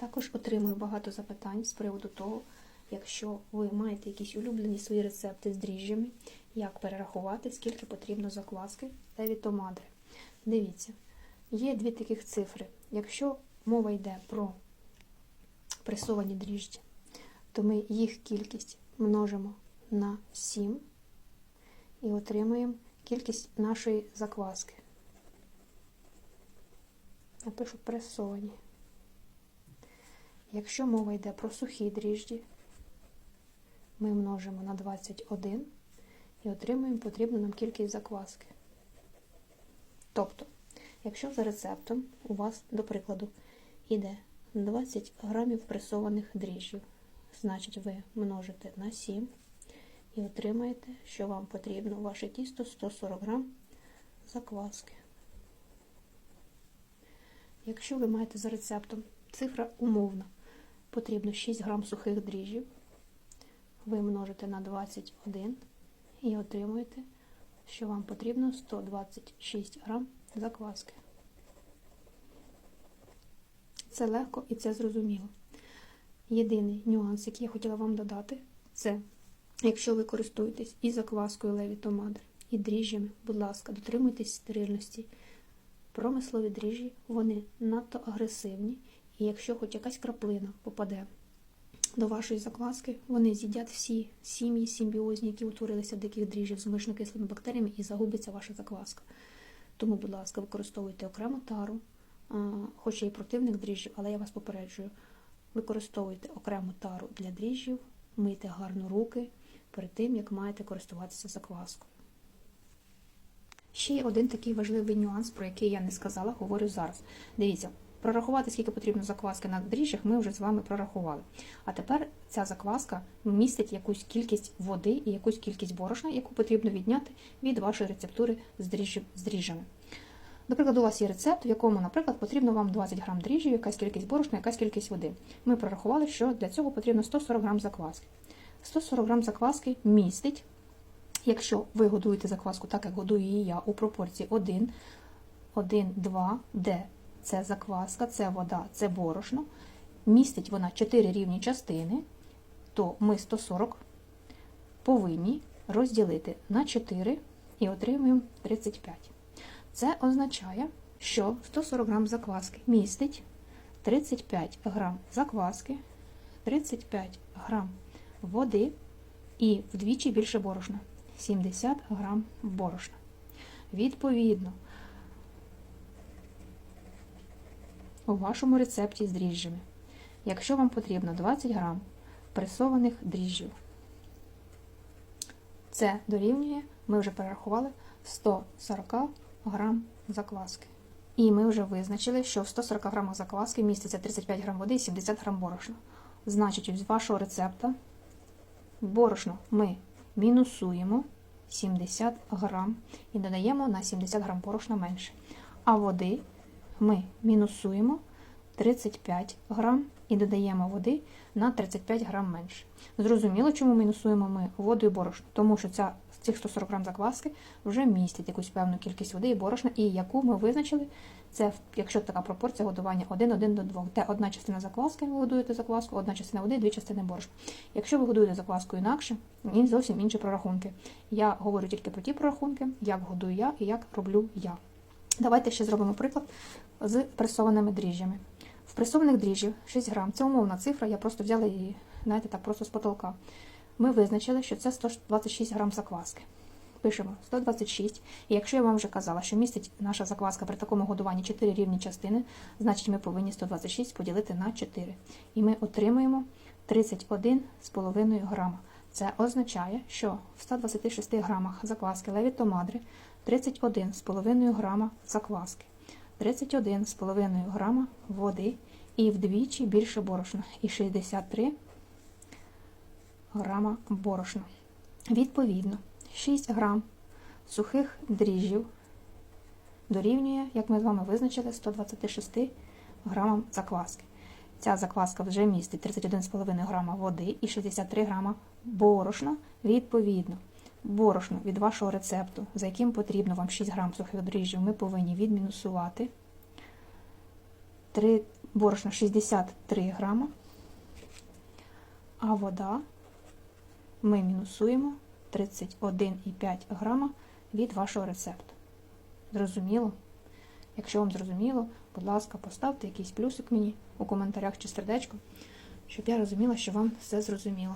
Також отримую багато запитань з приводу того, якщо ви маєте якісь улюблені свої рецепти з дріжджами, як перерахувати, скільки потрібно закваски та вітомадри. Дивіться, є дві таких цифри. Якщо мова йде про пресовані дріжджі, то ми їх кількість множимо на 7 і отримуємо кількість нашої закваски. Напишу пресовані. Якщо мова йде про сухі дріжджі, ми множимо на 21 і отримуємо потрібну нам кількість закваски. Тобто, якщо за рецептом у вас, до прикладу, іде 20 грамів пресованих дріжджів, значить ви множите на 7 і отримаєте, що вам потрібно ваше тісто 140 грам закваски. Якщо ви маєте за рецептом цифра умовна, потрібно 6 грам сухих дріжджів, ви множите на 21 і отримуєте, що вам потрібно 126 грам закваски. Це легко і це зрозуміло. Єдиний нюанс, який я хотіла вам додати, це якщо ви користуєтесь і закваскою леві томадри, і дріжджами, будь ласка, дотримуйтесь стерильності. Промислові дріжджі, вони надто агресивні, і якщо хоч якась краплина попаде до вашої закваски, вони з'їдять всі сім'ї симбіозні, які утворилися в диких дріжджів з молочнокислими бактеріями, і загубиться ваша закваска. Тому, будь ласка, використовуйте окрему тару, а, хоч я і противник дріжджів, але я вас попереджую, використовуйте окрему тару для дріжджів, мийте гарно руки перед тим, як маєте користуватися закваскою. Ще є один такий важливий нюанс, про який я не сказала, говорю зараз. Дивіться, прорахувати, скільки потрібно закваски на дріжджах, ми вже з вами прорахували. А тепер ця закваска містить якусь кількість води і якусь кількість борошна, яку потрібно відняти від вашої рецептури з дріжджі- з дріжджами. Наприклад, у вас є рецепт, в якому, наприклад, потрібно вам 20 грам дріжджів, якась кількість борошна, якась кількість води. Ми прорахували, що для цього потрібно 140 грам закваски. 140 грам закваски містить Якщо ви годуєте закваску так, як годую її я, у пропорції 1, 1, 2, де це закваска, це вода, це борошно, містить вона 4 рівні частини, то ми 140 повинні розділити на 4 і отримуємо 35. Це означає, що 140 грам закваски містить 35 грам закваски, 35 грам води і вдвічі більше борошна. 70 грам борошна. Відповідно, у вашому рецепті з дріжджами, якщо вам потрібно 20 грам пресованих дріжджів, це дорівнює, ми вже перерахували 140 грам закваски. І ми вже визначили, що в 140 грамах закваски міститься 35 грам води і 70 грам борошна. Значить, з вашого рецепта борошно ми мінусуємо 70 грам і додаємо на 70 грам борошна менше. А води ми мінусуємо 35 грам і додаємо води на 35 грам менше. Зрозуміло, чому мінусуємо ми воду і борошно? Тому що ця, цих 140 грам закваски вже містять якусь певну кількість води і борошна, і яку ми визначили, це якщо така пропорція годування 1-1 до 2, де одна частина закваски, ви годуєте закваску, одна частина води, дві частини борошна. Якщо ви годуєте закваску інакше, зовсім інші прорахунки. Я говорю тільки про ті прорахунки, як годую я і як роблю я. Давайте ще зробимо приклад з пресованими дріжджами. В пресованих дріжджів 6 грам, це умовна цифра, я просто взяла її, знаєте, так просто з потолка. Ми визначили, що це 126 грам закваски. Пишемо 126. І якщо я вам вже казала, що містить наша закваска при такому годуванні 4 рівні частини, значить ми повинні 126 поділити на 4. І ми отримуємо 31,5 грама. Це означає, що в 126 грамах закваски леві томадри 31,5 грама закваски, 31,5 грама води і вдвічі більше борошна, і 63 грама борошна. Відповідно, 6 грам сухих дріжджів дорівнює, як ми з вами визначили, 126 грамам закваски. Ця закваска вже містить 31,5 грама води і 63 грама борошна. Відповідно, борошно від вашого рецепту, за яким потрібно вам 6 грам сухих дріжджів, ми повинні відмінусувати 3, борошна 63 грама, а вода ми мінусуємо 31,5 грама від вашого рецепту. Зрозуміло? Якщо вам зрозуміло, будь ласка, поставте якийсь плюсик мені у коментарях чи сердечко, щоб я розуміла, що вам все зрозуміло.